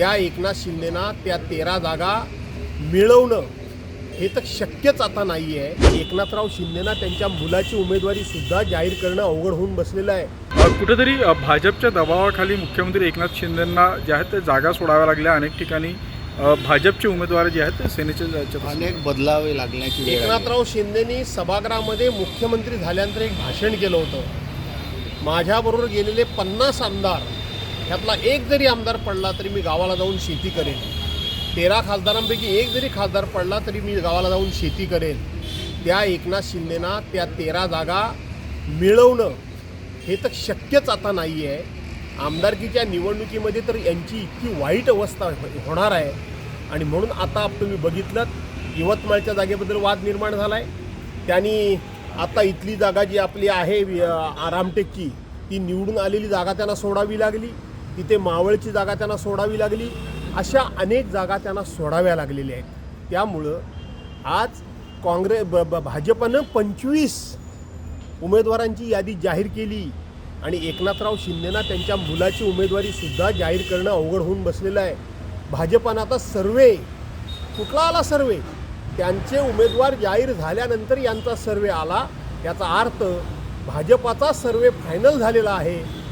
त्या एकनाथ शिंदेना त्या तेरा जागा मिळवणं हे तर शक्यच आता नाही आहे एकनाथराव शिंदेना त्यांच्या मुलाची उमेदवारी सुद्धा जाहीर करणं अवघड होऊन बसलेलं आहे. कुठेतरी भाजपच्या दबावाखाली मुख्यमंत्री एकनाथ शिंदेंना ज्या आहेत ते जागा सोडाव्या लागल्या. अनेक ठिकाणी भाजपचे उमेदवार जे आहेत ते सेनेचे अनेक बदलावे आली. एकनाथराव शिंदेनी सभागृहामध्ये मुख्यमंत्री झाल्यानंतर एक भाषण केलं होतं. माझ्याबरोबर गेलेले पन्नास आमदार ह्यातला एक जरी आमदार पडला तरी मी गावाला जाऊन शेती करेन. तेरा खासदारांपैकी एक जरी खासदार पडला तरी मी गावाला जाऊन शेती करेन. त्या एकनाथ शिंदेना त्या तेरा जागा मिळवणं हे तर शक्यच आता नाही आहे आमदारकीच्या निवडणुकीमध्ये तर यांची इतकी वाईट अवस्था होणार आहे. आणि म्हणून आता तुम्ही बघितलं यवतमाळच्या जागेबद्दल वाद निर्माण झाला आहे त्यांनी आता इथली जागा जी आपली आहे आरामटेकची ती निवडून आलेली जागा त्यांना सोडावी लागली. तिथे मावळची जागा त्यांना सोडावी लागली. अशा अनेक जागा त्यांना सोडाव्या लागलेल्या आहेत. त्यामुळं आज काँग्रेस ब ब- भाजपनं पंचवीस उमेदवारांची यादी जाहीर केली. आणि एकनाथराव शिंदेना त्यांच्या मुलाची उमेदवारीसुद्धा जाहीर करणं अवघड होऊन बसलेलं आहे. भाजपानं आता सर्वे कुठला आला सर्वे? त्यांचे उमेदवार जाहीर झाल्यानंतर यांचा सर्वे आला. याचा अर्थ भाजपाचा सर्वे फायनल झालेला आहे.